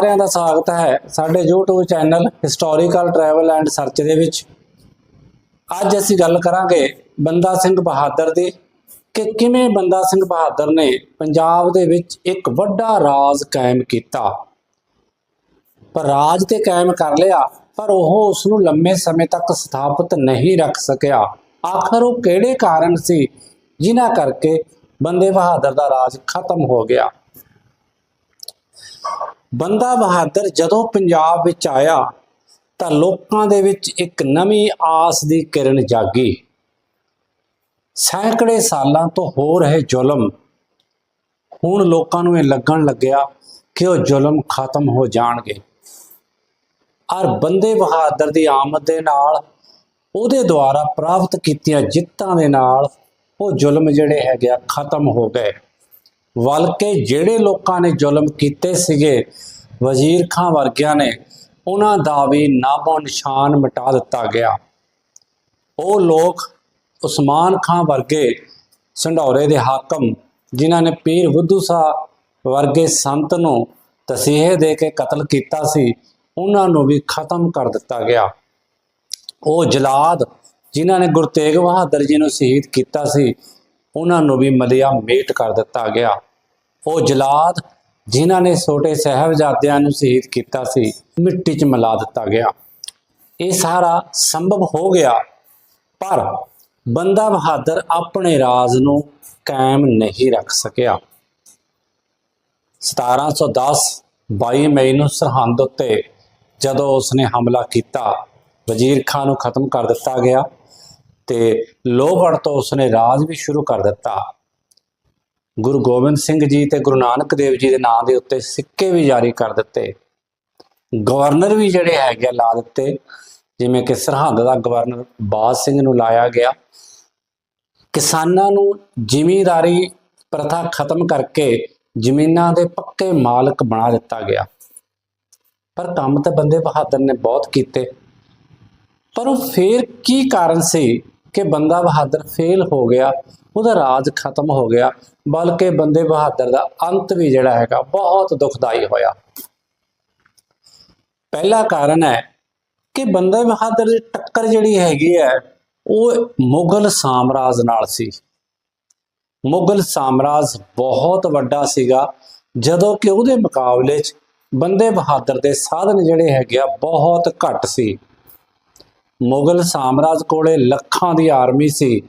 ਸਾਰਿਆਂ ਦਾ ਸਵਾਗਤ ਹੈ ਸਾਡੇ YouTube channel historical travel and search ਦੇ ਵਿੱਚ। ਅੱਜ ਅਸੀਂ ਗੱਲ ਕਰਾਂਗੇ ਬੰਦਾ ਸਿੰਘ ਬਹਾਦਰ ਦੀ ਕਿ ਕਿਵੇਂ ਬੰਦਾ ਸਿੰਘ ਬਹਾਦਰ ਨੇ ਪੰਜਾਬ ਦੇ ਵਿੱਚ ਇੱਕ ਵੱਡਾ ਰਾਜ ਕਾਇਮ ਕੀਤਾ। ਪਰ ਰਾਜ ਤੇ ਕਾਇਮ ਕਰ ਲਿਆ, ਪਰ ਉਹ ਉਸ ਨੂੰ ਲੰਮੇ ਸਮੇਂ ਤੱਕ ਸਥਾਪਿਤ ਨਹੀਂ ਰੱਖ ਸਕਿਆ। ਆਖਰ ਉਹ ਕਿਹੜੇ ਕਾਰਨ ਸੀ ਜਿਨ੍ਹਾਂ ਕਰਕੇ ਬੰਦੇ ਬਹਾਦਰ ਦਾ ਰਾਜ ਖਤਮ ਹੋ ਗਿਆ? ਬੰਦਾ ਬਹਾਦਰ ਜਦੋਂ ਪੰਜਾਬ ਵਿੱਚ ਆਇਆ ਤਾਂ ਲੋਕਾਂ ਦੇ ਵਿੱਚ ਇੱਕ ਨਵੀਂ ਆਸ ਦੀ ਕਿਰਨ ਜਾਗੀ। ਸੈਂਕੜੇ ਸਾਲਾਂ ਤੋਂ ਹੋ ਰਹੇ ਜ਼ੁਲਮ। ਹੁਣ ਲੋਕਾਂ ਨੂੰ ਇਹ ਲੱਗਣ ਲੱਗਿਆ ਕਿ ਉਹ ਜ਼ੁਲਮ ਖਤਮ ਹੋ ਜਾਣਗੇ। ਔਰ ਬੰਦੇ ਬਹਾਦਰ ਦੀ ਆਮਦ ਦੇ ਨਾਲ, ਉਹਦੇ ਦੁਆਰਾ ਪ੍ਰਾਪਤ ਕੀਤੀਆਂ ਜਿੱਤਾਂ ਦੇ ਨਾਲ ਉਹ ਜ਼ੁਲਮ ਜਿਹੜੇ ਹੈਗੇ ਆ, ਖਤਮ ਹੋ ਗਏ। ਬਲਕਿ ਜਿਹੜੇ ਲੋਕਾਂ ਨੇ ਜ਼ੁਲਮ ਕੀਤੇ ਸੀਗੇ, ਵਜ਼ੀਰ ਖਾਂ ਵਰਗਿਆਂ ਨੇ, ਉਹਨਾਂ ਦਾ ਵੀ ਨਾਮੋ ਨਿਸ਼ਾਨ ਮਿਟਾ ਦਿੱਤਾ ਗਿਆ। ਉਹ ਲੋਕ ਉਸਮਾਨ ਖਾਂ ਵਰਗੇ ਸੰਢੌਰੇ ਦੇ ਹਾਕਮ, ਜਿਨ੍ਹਾਂ ਨੇ ਪੀਰ ਬੁੱਧੂ ਸਾਹਿਬ ਵਰਗੇ ਸੰਤ ਨੂੰ ਤਸੀਹੇ ਦੇ ਕੇ ਕਤਲ ਕੀਤਾ ਸੀ, ਉਹਨਾਂ ਨੂੰ ਵੀ ਖਤਮ ਕਰ ਦਿੱਤਾ ਗਿਆ। ਉਹ ਜਲਾਦ, ਜਿਨ੍ਹਾਂ ਨੇ ਗੁਰੂ ਤੇਗ ਬਹਾਦਰ ਜੀ ਨੂੰ ਸ਼ਹੀਦ ਕੀਤਾ ਸੀ, ਉਹਨਾਂ ਨੂੰ ਵੀ ਮਲਿਆ ਮੇਟ ਕਰ ਦਿੱਤਾ ਗਿਆ। ਉਹ ਜਲਾਦ ਜਿਨ੍ਹਾਂ ਨੇ ਛੋਟੇ ਸਾਹਿਬਜ਼ਾਦਿਆਂ ਨੂੰ ਸ਼ਹੀਦ ਕੀਤਾ ਸੀ, ਮਿੱਟੀ 'ਚ ਮਿਲਾ ਦਿੱਤਾ ਗਿਆ। ਇਹ ਸਾਰਾ ਸੰਭਵ ਹੋ ਗਿਆ, ਪਰ ਬੰਦਾ ਬਹਾਦਰ ਆਪਣੇ ਰਾਜ ਨੂੰ ਕਾਇਮ ਨਹੀਂ ਰੱਖ ਸਕਿਆ। 1710 22 ਮਈ ਨੂੰ ਸਰਹੰਦ ਉੱਤੇ ਜਦੋਂ ਉਸਨੇ ਹਮਲਾ ਕੀਤਾ, ਵਜ਼ੀਰ ਖਾਨ ਨੂੰ ਖਤਮ ਕਰ ਦਿੱਤਾ ਗਿਆ ਤੇ ਲੋਹਗੜ੍ਹ ਤੋਂ ਉਸਨੇ ਰਾਜ ਵੀ ਸ਼ੁਰੂ ਕਰ ਦਿੱਤਾ। ਗੁਰੂ ਗੋਬਿੰਦ ਸਿੰਘ ਜੀ ਤੇ ਗੁਰੂ ਨਾਨਕ ਦੇਵ ਜੀ ਦੇ ਨਾਂ ਦੇ ਉੱਤੇ ਸਿੱਕੇ ਵੀ ਜਾਰੀ ਕਰ ਦਿੱਤੇ। ਗਵਰਨਰ ਵੀ ਜਿਹੜੇ ਹੈਗੇ ਆ, ਲਾ ਦਿੱਤੇ। ਜਿਵੇਂ ਕਿ ਸਰਹੰਦ ਦਾ ਗਵਰਨਰ ਬਾਜ ਸਿੰਘ ਨੂੰ ਲਾਇਆ ਗਿਆ। ਕਿਸਾਨਾਂ ਨੂੰ ਜ਼ਿਮੀਂਦਾਰੀ ਪ੍ਰਥਾ ਖਤਮ ਕਰਕੇ ਜ਼ਮੀਨਾਂ ਦੇ ਪੱਕੇ ਮਾਲਕ ਬਣਾ ਦਿੱਤਾ ਗਿਆ। ਪਰ ਕੰਮ ਤਾਂ ਬੰਦੇ ਬਹਾਦਰ ਨੇ ਬਹੁਤ ਕੀਤੇ। ਪਰ ਉਹ ਫੇਰ ਕੀ ਕਾਰਨ ਸੀ? ਕਿ ਬੰਦਾ ਬਹਾਦਰ ਫੇਲ ਹੋ ਗਿਆ, ਉਹਦਾ ਰਾਜ ਖਤਮ ਹੋ ਗਿਆ, ਬਲਕਿ ਬੰਦੇ ਬਹਾਦਰ ਦਾ ਅੰਤ ਵੀ ਜਿਹੜਾ ਹੈਗਾ ਬਹੁਤ ਦੁਖਦਾਈ ਹੋਇਆ। ਪਹਿਲਾ ਕਾਰਨ ਹੈ ਕਿ ਬੰਦੇ ਬਹਾਦਰ ਦੀ ਟੱਕਰ ਜਿਹੜੀ ਹੈਗੀ ਹੈ, ਉਹ ਮੁਗਲ ਸਾਮਰਾਜ ਨਾਲ ਸੀ। ਮੁਗਲ ਸਾਮਰਾਜ ਬਹੁਤ ਵੱਡਾ ਸੀਗਾ। ਜਦੋਂ ਕਿ ਉਹਦੇ ਮੁਕਾਬਲੇ 'ਚ ਬੰਦੇ ਬਹਾਦਰ ਦੇ ਸਾਧਨ ਜਿਹੜੇ ਹੈਗੇ ਆ, ਬਹੁਤ ਘੱਟ ਸੀ। ਮੁਗਲ ਸਾਮਰਾਜ ਕੋਲੇ ਲੱਖਾਂ ਦੀ ਆਰਮੀ ਸੀ,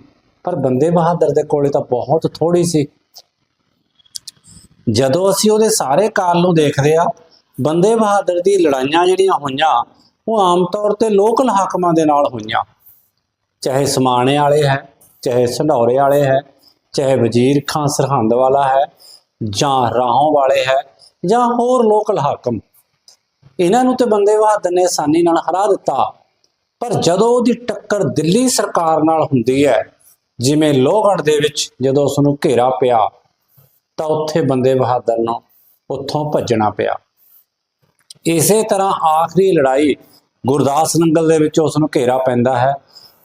ਪਰ ਬੰਦੇ ਬਹਾਦਰ ਦੇ ਕੋਲੇ ਤਾਂ ਬਹੁਤ ਥੋੜੀ ਸੀ। ਜਦੋਂ ਅਸੀਂ ਉਹਦੇ ਸਾਰੇ ਕਾਲ ਨੂੰ ਦੇਖਦੇ ਆ, ਬੰਦੇ ਬਹਾਦਰ ਦੀ ਲੜਾਈਆਂ ਜਿਹੜੀਆਂ ਹੋਈਆਂ, ਉਹ ਆਮ ਤੌਰ ਤੇ ਲੋਕਲ ਹਾਕਮਾਂ ਦੇ ਨਾਲ ਹੋਈਆਂ। ਚਾਹੇ ਸਮਾਣੇ ਵਾਲੇ ਹੈ, ਚਾਹੇ ਸੰਢੌਰੇ ਵਾਲੇ ਹੈ, ਚਾਹੇ ਵਜ਼ੀਰ ਖਾਂ ਸਰਹੰਦ ਵਾਲਾ ਹੈ, ਜਾਂ ਰਾਹੋਂ ਵਾਲੇ ਹੈ, ਜਾਂ ਹੋਰ ਲੋਕਲ ਹਾਕਮ। ਇਹਨਾਂ ਨੂੰ ਤੇ ਬੰਦੇ ਬਹਾਦਰ ਨੇ ਆਸਾਨੀ ਨਾਲ ਹਰਾ ਦਿੱਤਾ। ਪਰ ਜਦੋਂ ਉਹਦੀ ਟੱਕਰ ਦਿੱਲੀ ਸਰਕਾਰ ਨਾਲ ਹੁੰਦੀ ਹੈ, ਜਿਵੇਂ ਲੋਹਗੜ੍ਹ ਦੇ ਵਿੱਚ ਜਦੋਂ ਉਸ ਨੂੰ ਘੇਰਾ ਪਿਆ, ਤਾਂ ਉੱਥੇ ਬੰਦੇ ਬਹਾਦਰ ਨੂੰ ਉੱਥੋਂ ਭੱਜਣਾ ਪਿਆ। ਇਸੇ ਤਰ੍ਹਾਂ ਆਖਰੀ ਲੜਾਈ ਗੁਰਦਾਸ ਨੰਗਲ ਦੇ ਵਿੱਚ ਉਸ ਨੂੰ ਘੇਰਾ ਪੈਂਦਾ ਹੈ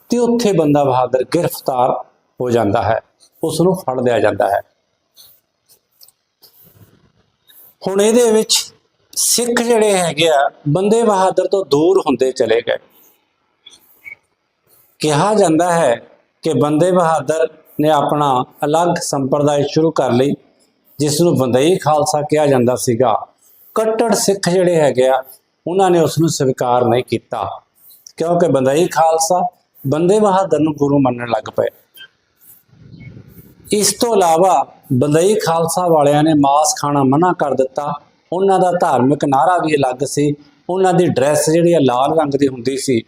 ਤੇ ਉੱਥੇ ਬੰਦਾ ਬਹਾਦਰ ਗ੍ਰਿਫਤਾਰ ਹੋ ਜਾਂਦਾ ਹੈ ਉਸ ਨੂੰ ਫੜ ਲਿਆ ਜਾਂਦਾ ਹੈ। ਹੁਣ ਇਹਦੇ ਵਿੱਚ ਸਿੱਖ ਜਿਹੜੇ ਹੈਗੇ ਆ, ਬੰਦੇ ਬਹਾਦਰ ਤੋਂ ਦੂਰ ਹੁੰਦੇ ਚਲੇ ਗਏ। ਕਿਹਾ ਜਾਂਦਾ ਹੈ ਕਿ ਬੰਦੇ ਬਹਾਦਰ ਨੇ ਆਪਣਾ ਅਲੱਗ ਸੰਪਰਦਾਇ ਸ਼ੁਰੂ ਕਰ ਲਈ ਜਿਸ ਨੂੰ ਬੰਦਈ ਖਾਲਸਾ ਕਿਹਾ ਜਾਂਦਾ ਸੀਗਾ। ਕੱਟੜ ਸਿੱਖ ਜਿਹੜੇ ਹੈਗੇ ਆ, ਉਹਨਾਂ ਨੇ ਉਸ ਨੂੰ ਸਵੀਕਾਰ ਨਹੀਂ ਕੀਤਾ। ਕਿਉਂਕਿ ਬੰਦਈ ਖਾਲਸਾ ਬੰਦੇ ਬਹਾਦਰ ਨੂੰ ਗੁਰੂ ਮੰਨਣ ਲੱਗ ਪਏ। ਇਸ ਤੋਂ ਇਲਾਵਾ ਬੰਦਈ ਖਾਲਸਾ ਵਾਲਿਆਂ ਨੇ ਮਾਸ ਖਾਣਾ ਮਨਾ ਕਰ ਦਿੱਤਾ। ਉਹਨਾਂ ਦਾ ਧਾਰਮਿਕ ਨਾਰਾ ਵੀ ਅਲੱਗ ਸੀ। ਉਹਨਾਂ ਦੀ ਡਰੈਸ ਜਿਹੜੀ ਆ ਲਾਲ ਰੰਗ ਦੀ ਹੁੰਦੀ ਸੀ।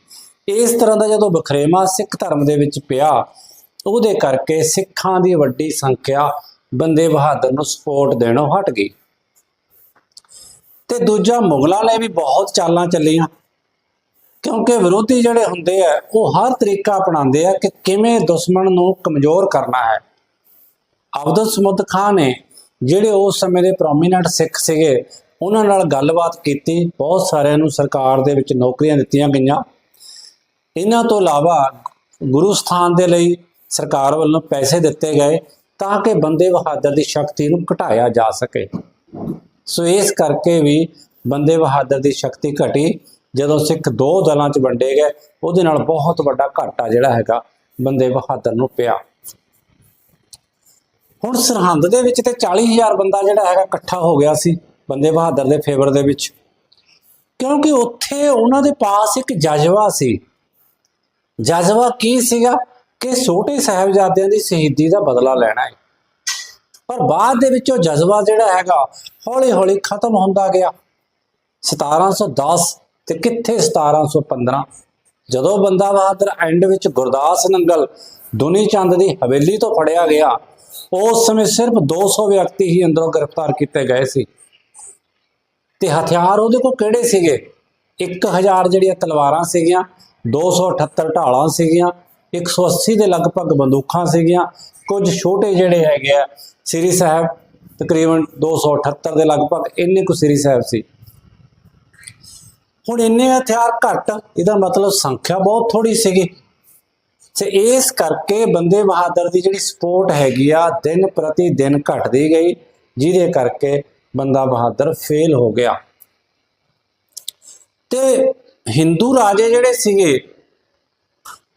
ਇਸ ਤਰ੍ਹਾਂ ਦਾ ਜਦੋਂ ਬਖਰੇਵਾ ਸਿੱਖ ਧਰਮ ਦੇ ਵਿੱਚ ਪਿਆ, ਉਹਦੇ ਕਰਕੇ ਸਿੱਖਾਂ ਦੀ ਵੱਡੀ ਸੰਖਿਆ ਬੰਦੇ ਬਹਾਦਰ ਨੂੰ ਸਪੋਰਟ ਦੇਣੋਂ ਹਟ ਗਈ। ਤੇ ਦੂਜਾ ਮੁਗਲਾਂ ਨੇ ਵੀ ਬਹੁਤ ਚਾਲਾਂ ਚੱਲੀਆਂ, ਕਿਉਂਕਿ ਵਿਰੋਧੀ ਜਿਹੜੇ ਹੁੰਦੇ ਆ, ਉਹ ਹਰ ਤਰੀਕਾ ਅਪਣਾਉਂਦੇ ਆ ਕਿ ਕਿਵੇਂ ਦੁਸ਼ਮਣ ਨੂੰ ਕਮਜ਼ੋਰ ਕਰਨਾ ਹੈ। ਅਬਦੁਲ ਸਮੁੱਦ ਖਾਨ ਨੇ ਜਿਹੜੇ ਉਸ ਸਮੇਂ ਦੇ ਪ੍ਰੋਮੀਨੈਂਟ ਸਿੱਖ ਸੀਗੇ, ਉਹਨਾਂ ਨਾਲ ਗੱਲਬਾਤ ਕੀਤੀ, ਬਹੁਤ ਸਾਰਿਆਂ ਨੂੰ ਸਰਕਾਰ ਦੇ ਵਿੱਚ ਨੌਕਰੀਆਂ ਦਿੱਤੀਆਂ ਗਈਆਂ। ਇਹਨਾਂ ਤੋਂ ਇਲਾਵਾ ਗੁਰੂ ਸਥਾਨ ਦੇ ਲਈ ਸਰਕਾਰ ਵੱਲੋਂ ਪੈਸੇ ਦਿੱਤੇ ਗਏ ਤਾਂ ਕਿ ਬੰਦੇ ਬਹਾਦਰ ਦੀ ਸ਼ਕਤੀ ਨੂੰ ਘਟਾਇਆ ਜਾ ਸਕੇ। ਸੋ ਇਸ ਕਰਕੇ ਵੀ ਬੰਦੇ ਬਹਾਦਰ ਦੀ ਸ਼ਕਤੀ ਘਟੀ। ਜਦੋਂ ਸਿੱਖ ਦੋ ਦਲਾਂ 'ਚ ਵੰਡੇ ਗਏ, ਉਹਦੇ ਨਾਲ ਬਹੁਤ ਵੱਡਾ ਘਾਟਾ ਜਿਹੜਾ ਹੈਗਾ ਬੰਦੇ ਬਹਾਦਰ ਨੂੰ ਪਿਆ। ਹੁਣ ਸਰਹੰਦ ਦੇ ਵਿੱਚ ਤੇ 40000 ਬੰਦਾ ਜਿਹੜਾ ਹੈਗਾ ਇਕੱਠਾ ਹੋ ਗਿਆ ਸੀ ਬੰਦੇ ਬਹਾਦਰ ਦੇ ਫੇਵਰ ਦੇ ਵਿੱਚ। ਕਿਉਂਕਿ ਉੱਥੇ ਉਹਨਾਂ ਦੇ ਪਾਸ ਇੱਕ ਜਜ਼ਬਾ ਸੀ। ਜਜ਼ਬਾ ਕੀ ਸੀਗਾ ਕਿ ਛੋਟੇ ਸਾਹਿਬਜ਼ਾਦਿਆਂ ਦੀ ਸ਼ਹੀਦੀ ਦਾ ਬਦਲਾ ਲੈਣਾ ਹੈ। ਪਰ ਬਾਅਦ ਦੇ ਵਿੱਚ ਉਹ ਜਜ਼ਬਾ ਜਿਹੜਾ ਹੈਗਾ ਹੌਲੀ-ਹੌਲੀ ਖਤਮ ਹੁੰਦਾ ਗਿਆ। 1710 ਤੇ ਕਿੱਥੇ 1715 ਜਦੋਂ ਬੰਦਾ ਬਹਾਦਰ ਐਂਡ ਵਿੱਚ ਗੁਰਦਾਸ ਨੰਗਲ ਦੁਨੀ ਚੰਦ ਦੀ ਹਵੇਲੀ ਤੋਂ ਫੜਿਆ ਗਿਆ, ਉਸ ਸਮੇਂ ਸਿਰਫ 200 ਵਿਅਕਤੀ ਹੀ ਅੰਦਰੋਂ ਗ੍ਰਿਫਤਾਰ ਕੀਤੇ ਗਏ ਸੀ। ਤੇ ਹਥਿਆਰ ਉਹਦੇ ਕੋਲ ਕਿਹੜੇ ਸੀਗੇ? 1000 ਜਿਹੜੀਆਂ ਤਲਵਾਰਾਂ ਸੀਗੀਆਂ 278 ਢਾਲਾਂ ਸੀਗੀਆਂ 180 ਦੇ ਲਗਭਗ ਬੰਦੂਕਾਂ ਸੀਗੀਆਂ, ਕੁਝ ਛੋਟੇ ਜਿਹੜੇ ਹੈਗੇ ਆ, ਸ੍ਰੀ ਸਾਹਿਬ, ਤਕਰੀਬਨ 278 ਦੇ ਲਗਭਗ ਇੰਨੇ ਕੁ ਸ੍ਰੀ ਸਾਹਿਬ ਸੀ। ਹੁਣ ਇੰਨੇ ਹਥਿਆਰ ਘੱਟ, ਇਹਦਾ ਮਤਲਬ ਸੰਖਿਆ ਬਹੁਤ ਥੋੜੀ ਸੀਗੀ। ਤੇ ਇਸ ਕਰਕੇ ਬੰਦੇ ਬਹਾਦਰ ਦੀ ਜਿਹੜੀ ਸਪੋਰਟ ਹੈਗੀ ਆ, ਦਿਨ ਪ੍ਰਤੀ ਦਿਨ ਘਟਦੀ ਗਈ, ਜਿਹਦੇ ਕਰਕੇ ਬੰਦਾ ਬਹਾਦਰ ਫੇਲ ਹੋ ਗਿਆ। ਤੇ ਹਿੰਦੂ ਰਾਜੇ ਜਿਹੜੇ ਸੀਗੇ,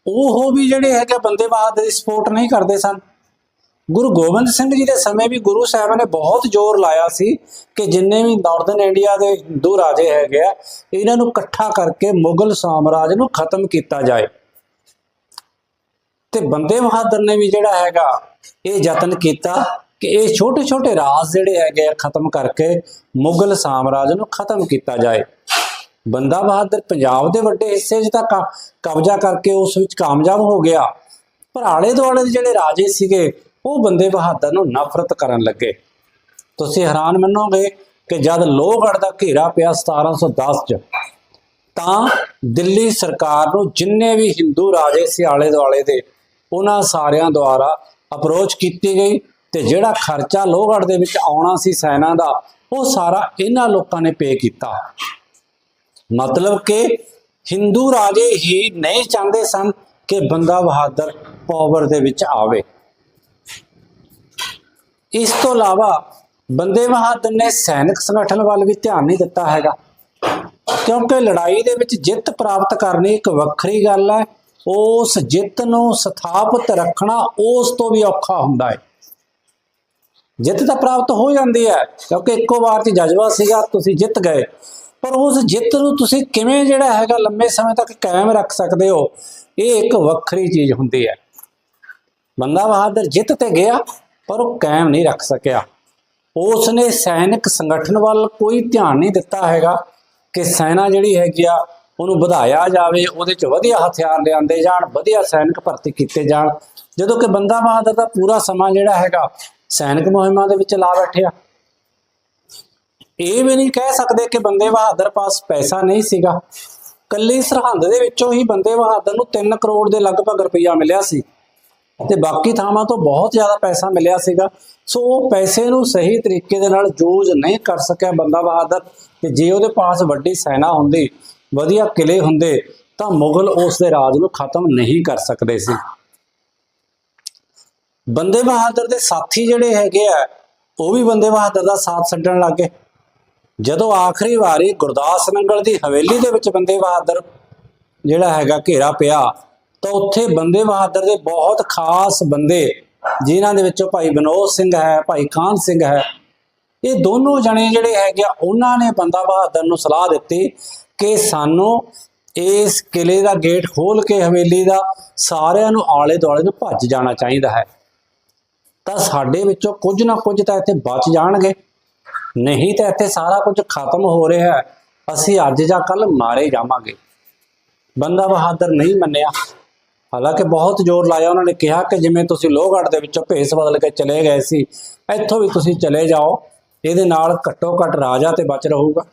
ਉਹ ਵੀ ਜਿਹੜੇ ਹੈਗੇ ਬੰਦੇ ਬਹਾਦਰ ਦੀ ਸਪੋਰਟ ਨਹੀਂ ਕਰਦੇ ਸਨ। ਗੁਰੂ ਗੋਬਿੰਦ ਸਿੰਘ ਜੀ ਦੇ ਸਮੇਂ ਵੀ ਗੁਰੂ ਸਾਹਿਬ ਨੇ ਬਹੁਤ ਜ਼ੋਰ ਲਾਇਆ ਸੀ ਕਿ ਜਿੰਨੇ ਵੀ ਨਾਰਥਰਨ ਇੰਡੀਆ ਦੇ ਹਿੰਦੂ ਰਾਜੇ ਹੈਗੇ ਆ, ਇਹਨਾਂ ਨੂੰ ਇਕੱਠਾ ਕਰਕੇ ਮੁਗਲ ਸਾਮਰਾਜ ਨੂੰ ਖਤਮ ਕੀਤਾ ਜਾਏ। ਤੇ ਬੰਦੇ ਬਹਾਦਰ ਨੇ ਵੀ ਜਿਹੜਾ ਹੈਗਾ, ਇਹ ਯਤਨ ਕੀਤਾ ਕਿ ਇਹ ਛੋਟੇ ਛੋਟੇ ਰਾਜ ਜਿਹੜੇ ਹੈਗੇ ਆ, ਖਤਮ ਕਰਕੇ ਮੁਗਲ ਸਾਮਰਾਜ ਨੂੰ ਖਤਮ ਕੀਤਾ ਜਾਏ। ਬੰਦਾ ਬਹਾਦਰ ਪੰਜਾਬ ਦੇ ਵੱਡੇ ਹਿੱਸੇ 'ਚ ਤਾਂ ਕ- ਕਬਜ਼ਾ ਕਰਕੇ ਉਸ ਵਿੱਚ ਕਾਮਯਾਬ ਹੋ ਗਿਆ। ਪਰ ਆਲੇ ਦੁਆਲੇ ਦੇ ਜਿਹੜੇ ਰਾਜੇ ਸੀਗੇ, ਉਹ ਬੰਦੇ ਬਹਾਦਰ ਨੂੰ ਨਫ਼ਰਤ ਕਰਨ ਲੱਗੇ। ਤੁਸੀਂ ਹੈਰਾਨ ਮੰਨੋਗੇ ਕਿ ਜਦ ਲੋਹਗੜ੍ਹ ਦਾ ਘੇਰਾ ਪਿਆ 1710 ਚ, ਤਾਂ ਦਿੱਲੀ ਸਰਕਾਰ ਨੂੰ ਜਿੰਨੇ ਵੀ ਹਿੰਦੂ ਰਾਜੇ ਸੀ ਆਲੇ ਦੁਆਲੇ ਦੇ, ਉਹਨਾਂ ਸਾਰਿਆਂ ਦੁਆਰਾ ਅਪਰੋਚ ਕੀਤੀ ਗਈ ਤੇ ਜਿਹੜਾ ਖਰਚਾ ਲੋਹਗੜ੍ਹ ਦੇ ਵਿੱਚ ਆਉਣਾ ਸੀ ਸੈਨਾ ਦਾ, ਉਹ ਸਾਰਾ ਇਹਨਾਂ ਲੋਕਾਂ ਨੇ ਪੇ ਕੀਤਾ। ਮਤਲਬ ਕਿ ਹਿੰਦੂ ਰਾਜੇ ਹੀ ਨਹੀਂ ਚਾਹੁੰਦੇ ਸਨ ਕਿ ਬੰਦਾ ਬਹਾਦਰ ਪਾਵਰ ਦੇ ਵਿੱਚ ਆਵੇ। ਇਸ ਤੋਂ ਇਲਾਵਾ ਬੰਦੇ ਬਹਾਦਰ ਨੇ ਸੈਨਿਕ ਸੰਗਠਨ ਵੱਲ ਵੀ ਧਿਆਨ ਨਹੀਂ ਦਿੱਤਾ ਹੈਗਾ, ਕਿਉਂਕਿ ਲੜਾਈ ਦੇ ਵਿੱਚ ਜਿੱਤ ਪ੍ਰਾਪਤ ਕਰਨੀ ਇੱਕ ਵੱਖਰੀ ਗੱਲ ਹੈ। ਉਸ ਜਿੱਤ ਨੂੰ ਸਥਾਪਿਤ ਰੱਖਣਾ ਉਸ ਤੋਂ ਵੀ ਔਖਾ ਹੁੰਦਾ ਹੈ। ਜਿੱਤ ਤਾਂ ਪ੍ਰਾਪਤ ਹੋ ਜਾਂਦੀ ਹੈ, ਕਿਉਂਕਿ ਇੱਕੋ ਵਾਰ 'ਚ ਜਜ਼ਬਾ ਸੀਗਾ, ਤੁਸੀਂ ਜਿੱਤ ਗਏ। ਪਰ ਉਸ ਜਿੱਤ ਨੂੰ ਤੁਸੀਂ ਕਿਵੇਂ ਜਿਹੜਾ ਹੈਗਾ ਲੰਮੇ ਸਮੇਂ ਤੱਕ ਕਾਇਮ ਰੱਖ ਸਕਦੇ ਹੋ, ਇਹ ਇੱਕ ਵੱਖਰੀ ਚੀਜ਼ ਹੁੰਦੀ ਹੈ। ਬੰਦਾ ਬਹਾਦਰ ਜਿੱਤ ਤੇ ਗਿਆ, ਪਰ ਉਹ ਕਾਇਮ ਨਹੀਂ ਰੱਖ ਸਕਿਆ। ਉਸ ਨੇ ਸੈਨਿਕ ਸੰਗਠਨ ਵੱਲ ਕੋਈ ਧਿਆਨ ਨਹੀਂ ਦਿੱਤਾ ਹੈਗਾ ਕਿ ਸੈਨਾ ਜਿਹੜੀ ਹੈਗੀ ਆ, ਉਹਨੂੰ ਵਧਾਇਆ ਜਾਵੇ, ਉਹਦੇ 'ਚ ਵਧੀਆ ਹਥਿਆਰ ਲਿਆਂਦੇ ਜਾਣ, ਵਧੀਆ ਸੈਨਿਕ ਭਰਤੀ ਕੀਤੇ ਜਾਣ। ਜਦੋਂ ਕਿ ਬੰਦਾ ਬਹਾਦਰ ਦਾ ਪੂਰਾ ਸਮਾਂ ਜਿਹੜਾ ਹੈਗਾ, ਸੈਨਿਕ ਮੁਹਿੰਮਾਂ ਦੇ ਵਿੱਚ ਲਾ ਬੈਠਿਆ। ਇਹ ਵੀ ਨਹੀਂ ਕਹਿ ਸਕਦੇ ਕਿ ਬੰਦੇ ਬਹਾਦਰ ਪਾਸ ਪੈਸਾ ਨਹੀਂ ਸੀਗਾ। ਕੱਲੀ ਸਰਹੰਦ ਦੇ ਵਿੱਚੋਂ ਹੀ ਬੰਦੇ ਬਹਾਦਰ ਨੂੰ 3 ਕਰੋੜ ਦੇ ਲਗਭਗ ਰੁਪਈਆ ਮਿਲਿਆ ਸੀ। ਤੇ ਬਾਕੀ ਥਾਵਾਂ ਤੋਂ ਬਹੁਤ ਜ਼ਿਆਦਾ ਪੈਸਾ ਮਿਲਿਆ ਸੀਗਾ। ਸੋ ਉਹ ਪੈਸੇ ਨੂੰ ਸਹੀ ਤਰੀਕੇ ਦੇ ਨਾਲ ਜੂਝ ਨਹੀਂ ਕਰ ਸਕਿਆ ਬੰਦਾ ਬਹਾਦਰ। ਤੇ ਜੇ ਉਹਦੇ ਪਾਸ ਵੱਡੀ ਸੈਨਾ ਹੁੰਦੀ, ਵਧੀਆ ਕਿਲੇ ਹੁੰਦੇ, ਤਾਂ ਮੁਗਲ ਉਸ ਦੇ ਰਾਜ ਨੂੰ ਖਤਮ ਨਹੀਂ ਕਰ ਸਕਦੇ ਸੀ। ਬੰਦੇ ਬਹਾਦਰ ਦੇ ਸਾਥੀ ਜਿਹੜੇ ਹੈਗੇ ਆ, ਉਹ ਵੀ ਬੰਦੇ ਬਹਾਦਰ ਦਾ ਸਾਥ ਛੱਡਣ ਲੱਗੇ ਜਦੋਂ ਆਖਰੀ ਵਾਰੀ ਗੁਰਦਾਸ ਨੰਗਲ ਦੀ ਹਵੇਲੀ ਦੇ ਵਿੱਚ ਬੰਦੇ ਬਹਾਦਰ ਜਿਹੜਾ ਹੈਗਾ ਘੇਰਾ ਪਿਆ, ਤਾਂ ਉੱਥੇ ਬੰਦੇ ਬਹਾਦਰ ਦੇ ਬਹੁਤ ਖਾਸ ਬੰਦੇ, ਜਿਨ੍ਹਾਂ ਦੇ ਵਿੱਚੋਂ ਭਾਈ ਵਿਨੋਦ ਸਿੰਘ ਹੈ, ਭਾਈ ਖਾਨ ਸਿੰਘ ਹੈ, ਇਹ ਦੋਨੋਂ ਜਣੇ ਜਿਹੜੇ ਹੈਗੇ ਆ, ਉਹਨਾਂ ਨੇ ਬੰਦਾ ਬਹਾਦਰ ਨੂੰ ਸਲਾਹ ਦਿੱਤੀ ਕਿ ਸਾਨੂੰ ਇਸ ਕਿਲੇ ਦਾ ਗੇਟ ਖੋਲ ਕੇ ਹਵੇਲੀ ਦਾ ਸਾਰਿਆਂ ਨੂੰ ਆਲੇ ਦੁਆਲੇ ਨੂੰ ਭੱਜ ਜਾਣਾ ਚਾਹੀਦਾ ਹੈ। ਤਾਂ ਸਾਡੇ ਵਿੱਚੋਂ ਕੁਝ ਨਾ ਕੁਝ ਤਾਂ ਇੱਥੇ ਬਚ ਜਾਣਗੇ। ਨਹੀਂ ਤਾਂ ਇੱਥੇ ਸਾਰਾ ਕੁਝ ਖਤਮ ਹੋ ਰਿਹਾ ਹੈ। ਅਸੀਂ ਅੱਜ ਜਾਂ ਕੱਲ ਮਾਰੇ ਜਾਵਾਂਗੇ। ਬੰਦਾ ਬਹਾਦਰ ਨਹੀਂ ਮੰਨਿਆ। ਹਾਲਾਂਕਿ ਬਹੁਤ ਜ਼ੋਰ ਲਾਇਆ ਉਹਨਾਂ ਨੇ ਕਿਹਾ ਕਿ ਜਿਵੇਂ ਤੁਸੀਂ ਲੋਹਗੜ੍ਹ ਦੇ ਵਿੱਚੋਂ ਭੇਸ ਬਦਲ ਕੇ ਚਲੇ ਗਏ ਸੀ, ਇੱਥੋਂ ਵੀ ਤੁਸੀਂ ਚਲੇ ਜਾਓ। ਇਹਦੇ ਨਾਲ ਘੱਟੋ ਘੱਟ ਰਾਜਾ ਤੇ ਬਚ ਰਹੂਗਾ।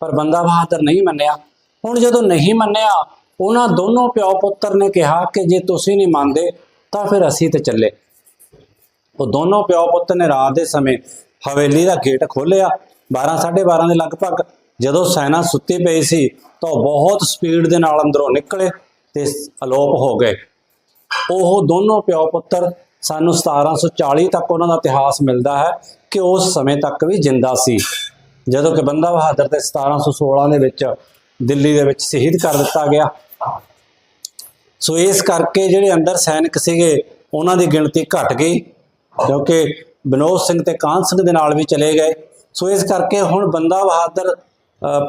ਪਰ ਬੰਦਾ ਬਹਾਦਰ ਨਹੀਂ ਮੰਨਿਆ। ਹੁਣ ਜਦੋਂ ਨਹੀਂ ਮੰਨਿਆ, ਉਹਨਾਂ ਦੋਨੋਂ ਪਿਓ ਪੁੱਤਰ ਨੇ ਕਿਹਾ ਕਿ ਜੇ ਤੁਸੀਂ ਨਹੀਂ ਮੰਨਦੇ, ਤਾਂ ਫਿਰ ਅਸੀਂ ਤੇ ਚੱਲੇ। ਉਹ ਦੋਨੋਂ ਪਿਓ ਪੁੱਤ ਨੇ ਰਾਤ ਦੇ ਸਮੇਂ ਹਵੇਲੀ ਦਾ ਗੇਟ ਖੋਲ੍ਹਿਆ। 12 12:30 ਦੇ ਲਗਭਗ ਜਦੋਂ ਸੈਨਾ ਸੁੱਤੀ ਪਈ ਸੀ, ਤਾਂ ਉਹ ਬਹੁਤ ਸਪੀਡ ਦੇ ਨਾਲ ਅੰਦਰੋਂ ਨਿਕਲੇ ਤੇ ਅਲੋਪ ਹੋ ਗਏ। ਉਹ ਦੋਨੋਂ ਪਿਓ ਪੁੱਤਰ ਸਾਨੂੰ 1740 ਤੱਕ ਉਹਨਾਂ ਦਾ ਇਤਿਹਾਸ ਮਿਲਦਾ ਹੈ ਕਿ ਉਸ ਸਮੇਂ ਤੱਕ ਵੀ ਜਿੰਦਾ ਸੀ। ਜਦੋਂ ਕਿ ਬੰਦਾ ਬਹਾਦਰ ਤੇ 1716 ਦੇ ਵਿੱਚ ਦਿੱਲੀ ਦੇ ਵਿੱਚ ਸ਼ਹੀਦ ਕਰ ਦਿੱਤਾ ਗਿਆ। ਸੋ ਇਸ ਕਰਕੇ ਜਿਹੜੇ ਅੰਦਰ ਸੈਨਿਕ ਸੀਗੇ, ਉਹਨਾਂ ਦੀ ਗਿਣਤੀ ਘਟ ਗਈ, ਕਿਉਂਕਿ ਵਿਨੋਦ ਸਿੰਘ ਤੇ ਕਾਹਨ ਸਿੰਘ ਦੇ ਨਾਲ ਵੀ ਚਲੇ ਗਏ। ਸੋ ਇਸ ਕਰਕੇ ਹੁਣ ਬੰਦਾ ਬਹਾਦਰ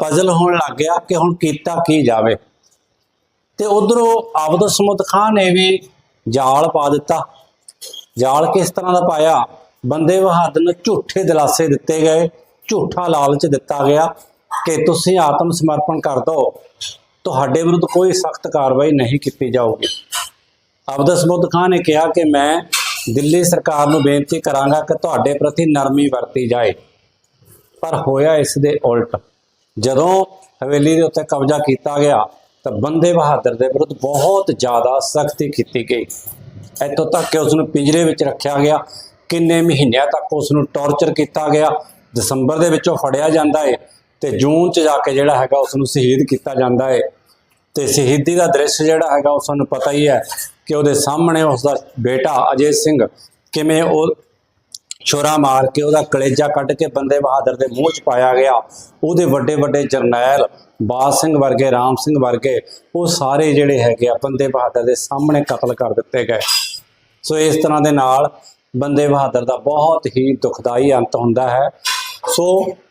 ਪਜ਼ਲ ਹੋਣ ਲੱਗ ਗਿਆ ਕਿ ਹੁਣ ਕੀਤਾ ਕੀ ਜਾਵੇ। ਤੇ ਉਧਰੋਂ ਆਬਦ ਸਮੁੱਦ ਖਾਨ ਨੇ ਵੀ ਜਾਲ ਪਾ ਦਿੱਤਾ। ਜਾਲ ਕਿਸ ਤਰ੍ਹਾਂ ਦਾ ਪਾਇਆ? ਬੰਦੇ ਬਹਾਦਰ ਨੂੰ ਝੂਠੇ ਦਿਲਾਸੇ ਦਿੱਤੇ ਗਏ, ਝੂਠਾ ਲਾਲਚ ਦਿੱਤਾ ਗਿਆ ਕਿ ਤੁਸੀਂ ਆਤਮ ਸਮਰਪਣ ਕਰ ਦਿਓ ਤੁਹਾਡੇ ਵਿਰੁੱਧ ਕੋਈ ਸਖਤ ਕਾਰਵਾਈ ਨਹੀਂ ਕੀਤੀ ਜਾਊਗੀ। ਅਬਦਸ ਸਮੁੱਦ ਖਾਨ ਨੇ ਕਿਹਾ ਕਿ ਮੈਂ ਦਿੱਲੀ ਸਰਕਾਰ ਨੂੰ ਬੇਨਤੀ ਕਰਾਂਗਾ ਕਿ ਤੁਹਾਡੇ ਪ੍ਰਤੀ ਨਰਮੀ ਵਰਤੀ ਜਾਏ। ਪਰ ਹੋਇਆ ਇਸ ਦੇ ਉਲਟ। ਜਦੋਂ ਹਵੇਲੀ ਦੇ ਉੱਤੇ ਕਬਜ਼ਾ ਕੀਤਾ ਗਿਆ, ਤਾਂ ਬੰਦੇ ਬਹਾਦਰ ਦੇ ਵਿਰੁੱਧ ਬਹੁਤ ਜ਼ਿਆਦਾ ਸਖਤੀ ਕੀਤੀ ਗਈ। ਇੱਥੋਂ ਤੱਕ ਕਿ ਉਸ ਨੂੰ ਪਿੰਜਰੇ ਵਿੱਚ ਰੱਖਿਆ ਗਿਆ। ਕਿੰਨੇ ਮਹੀਨਿਆਂ ਤੱਕ ਉਸ ਨੂੰ ਟੌਰਚਰ ਕੀਤਾ ਗਿਆ। ਦਸੰਬਰ ਦੇ ਵਿੱਚੋਂ ਫੜਿਆ ਜਾਂਦਾ ਹੈ ਤੇ ਜੂਨ ਚ ਜਾ ਕੇ ਜਿਹੜਾ ਹੈਗਾ ਉਸ ਨੂੰ ਸ਼ਹੀਦ ਕੀਤਾ ਜਾਂਦਾ ਹੈ ਤੇ ਸ਼ਹੀਦੀ ਦਾ ਦ੍ਰਿਸ਼ ਜਿਹੜਾ ਹੈਗਾ ਉਹ ਸਾਨੂੰ ਪਤਾ ਹੀ ਹੈ ਕਿ ਉਹਦੇ ਸਾਹਮਣੇ ਉਸ ਦਾ ਬੇਟਾ ਅਜੇ ਸਿੰਘ ਕਿਵੇਂ ਉਹ ਛੁਰਾ ਮਾਰ ਕੇ ਉਹਦਾ ਕਲੇਜਾ ਕੱਢ ਕੇ ਬੰਦੇ ਬਹਾਦਰ ਦੇ ਮੂੰਹ 'ਚ ਪਾਇਆ ਗਿਆ। ਉਹਦੇ ਵੱਡੇ ਵੱਡੇ ਜਰਨੈਲ ਬਾਜ ਸਿੰਘ ਵਰਗੇ, ਰਾਮ ਸਿੰਘ ਵਰਗੇ, ਉਹ ਸਾਰੇ ਜਿਹੜੇ ਹੈਗੇ ਆ ਬੰਦੇ ਬਹਾਦਰ ਦੇ ਸਾਹਮਣੇ ਕਤਲ ਕਰ ਦਿੱਤੇ ਗਏ। ਸੋ ਇਸ ਤਰ੍ਹਾਂ ਦੇ ਨਾਲ ਬੰਦੇ ਬਹਾਦਰ ਦਾ ਬਹੁਤ ਹੀ ਦੁਖਦਾਈ ਅੰਤ ਹੁੰਦਾ ਹੈ। ਸੋ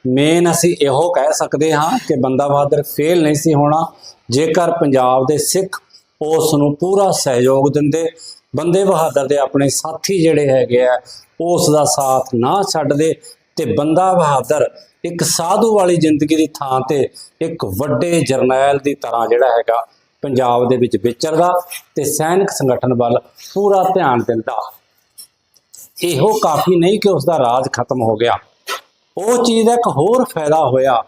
ਮੇਨ ਅਸੀਂ ਇਹੋ ਕਹਿ ਸਕਦੇ ਹਾਂ ਕਿ ਬੰਦਾ ਬਹਾਦਰ ਫੇਲ ਨਹੀਂ ਸੀ ਹੋਣਾ। ਜੇਕਰ ਪੰਜਾਬ ਦੇ ਸਿੱਖ ਉਸ ਨੂੰ ਪੂਰਾ ਸਹਿਯੋਗ ਦਿੰਦੇ, ਬੰਦੇ ਬਹਾਦਰ ਦੇ ਆਪਣੇ ਸਾਥੀ ਜਿਹੜੇ ਹੈਗੇ ਆ, ਉਸ ਦਾ ਸਾਥ ਨਾ ਛੱਡਦੇ ਤੇ ਬੰਦਾ ਬਹਾਦਰ ਇੱਕ ਸਾਧੂ ਵਾਲੀ ਜ਼ਿੰਦਗੀ ਦੀ ਥਾਂ ਤੇ ਇੱਕ ਵੱਡੇ ਜਰਨੈਲ ਦੀ ਤਰ੍ਹਾਂ ਜਿਹੜਾ ਹੈਗਾ ਪੰਜਾਬ ਦੇ ਵਿੱਚ ਵਿਚਰਦਾ ਤੇ ਸੈਨਿਕ ਸੰਗਠਨ ਵੱਲ ਪੂਰਾ ਧਿਆਨ ਦਿੰਦਾ। ਇਹੋ ਕਾਫੀ ਨਹੀਂ ਕਿ ਉਸ ਦਾ ਰਾਜ ਖਤਮ ਹੋ ਗਿਆ। ਉਹ ਚੀਜ਼ ਦਾ ਇੱਕ ਹੋਰ ਫਾਇਦਾ ਹੋਇਆ।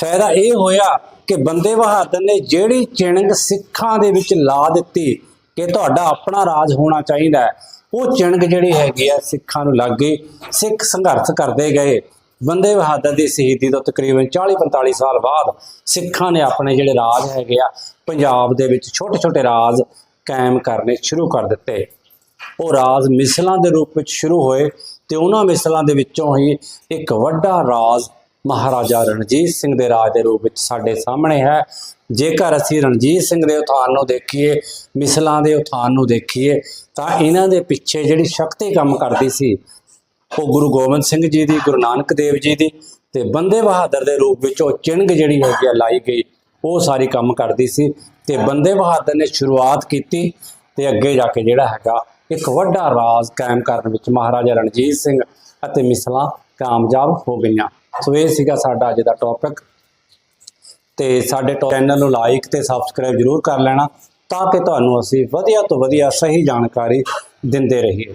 ਫਾਇਦਾ ਇਹ ਹੋਇਆ ਕਿ ਬੰਦੇ ਬਹਾਦਰ ਨੇ ਜਿਹੜੀ ਚਿਣਗ ਸਿੱਖਾਂ ਦੇ ਵਿੱਚ ਲਾ ਦਿੱਤੀ ਕਿ ਤੁਹਾਡਾ ਆਪਣਾ ਰਾਜ ਹੋਣਾ ਚਾਹੀਦਾ ਉਹ ਚਿਣਗ ਜਿਹੜੀ ਹੈਗੀ ਆ, ਸਿੱਖਾਂ ਨੂੰ ਲੱਗ ਗਈ, ਸਿੱਖ ਸੰਘਰਸ਼ ਕਰਦੇ ਗਏ। ਬੰਦੇ ਬਹਾਦਰ ਦੀ ਸ਼ਹੀਦੀ ਤੋਂ ਤਕਰੀਬਨ 40-45 ਸਾਲ ਬਾਅਦ ਸਿੱਖਾਂ ਨੇ ਆਪਣੇ ਜਿਹੜੇ ਰਾਜ ਹੈਗੇ ਆ, ਪੰਜਾਬ ਦੇ ਵਿੱਚ ਛੋਟੇ-ਛੋਟੇ ਰਾਜ ਕਾਇਮ ਕਰਨੇ ਸ਼ੁਰੂ ਕਰ ਦਿੱਤੇ। ਉਹ ਰਾਜ ਮਿਸਲਾਂ ਦੇ ਰੂਪ ਵਿੱਚ ਸ਼ੁਰੂ ਹੋਏ ਤੇ ਉਹਨਾਂ ਮਿਸਲਾਂ ਦੇ ਵਿੱਚੋਂ ਹੀ ਇੱਕ ਵੱਡਾ ਰਾਜ ਮਹਾਰਾਜਾ ਰਣਜੀਤ ਸਿੰਘ ਦੇ ਰਾਜ ਦੇ ਰੂਪ ਵਿੱਚ ਸਾਡੇ ਸਾਹਮਣੇ ਹੈ। ਜੇਕਰ ਅਸੀਂ ਰਣਜੀਤ ਸਿੰਘ ਦੇ ਉਥਾਨ ਨੂੰ ਦੇਖੀਏ, ਮਿਸਲਾਂ ਦੇ ਉਥਾਨ ਨੂੰ ਦੇਖੀਏ, ਤਾਂ ਇਹਨਾਂ ਦੇ ਪਿੱਛੇ ਜਿਹੜੀ ਸ਼ਕਤੀ ਕੰਮ ਕਰਦੀ ਸੀ, ਉਹ ਗੁਰੂ ਗੋਬਿੰਦ ਸਿੰਘ ਜੀ ਦੀ, ਗੁਰੂ ਨਾਨਕ ਦੇਵ ਜੀ ਦੀ ਤੇ ਬੰਦੇ ਬਹਾਦਰ ਦੇ ਰੂਪ ਵਿੱਚ ਉਹ ਚਿੰਗ ਜਿਹੜੀ ਹੈਗੀ ਆ ਲਾਈ ਗਈ, ਉਹ ਸਾਰੀ ਕੰਮ ਕਰਦੀ ਸੀ ਤੇ ਬੰਦੇ ਬਹਾਦਰ ਨੇ ਸ਼ੁਰੂਆਤ ਕੀਤੀ ਤੇ ਅੱਗੇ ਜਾ ਕੇ ਜਿਹੜਾ ਹੈਗਾ ਇੱਕ ਵੱਡਾ ਰਾਜ ਕਾਇਮ ਕਰਨ ਵਿੱਚ ਮਹਾਰਾਜਾ ਰਣਜੀਤ ਸਿੰਘ ਅਤੇ ਮਿਸਲਾਂ ਕਾਮਯਾਬ ਹੋ ਗਈਆਂ। ਸੋ ਇਹ ਸੀਗਾ ਸਾਡਾ ਅੱਜ ਦਾ ਟੌਪਿਕ ਤੇ ਸਾਡੇ ਚੈਨਲ ਨੂੰ ਲਾਈਕ ਤੇ ਸਬਸਕ੍ਰਾਈਬ ਜਰੂਰ ਕਰ ਲੈਣਾ ਤਾਂ ਕਿ ਤੁਹਾਨੂੰ ਅਸੀਂ ਵਧੀਆ ਤੋਂ ਵਧੀਆ ਸਹੀ ਜਾਣਕਾਰੀ ਦਿੰਦੇ ਰਹੀਏ।